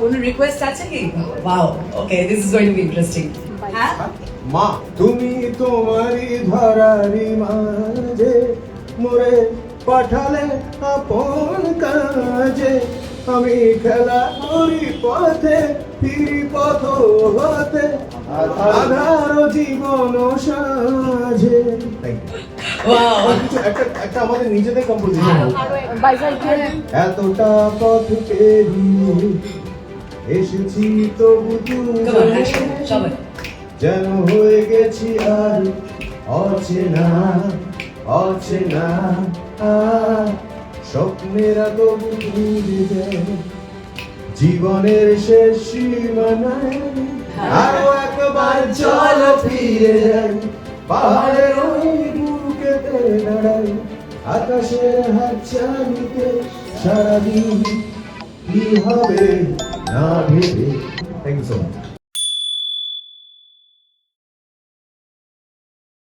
কোনো রিকোয়েস্ট আছে কি? Wow okay this is going to be interesting হ্যাঁ মা তুমি তোমারই ধরারি মাঝে মোরে পাঠালে আপন কাজে। আমি খেলা করি পথে ফিরি পথ হতে আধার জীবন সাজে। একটা একটা আমাদের নিজেদের কম্পোজিশন এতটা পথ পেরিয়ে এসেছি তবু যেন হয়ে গেছি আর অচেনা অচেনা। স্বপ্নেরা তবু যায়। জীবনের শেষ সীমানায় আরও একবার চলো ফিরে যাই। পাহাড়ের ওই বুকেতে দাঁড়াই আকাশের হাত চালিতে সারাদিন কি হবে? Thank you so much.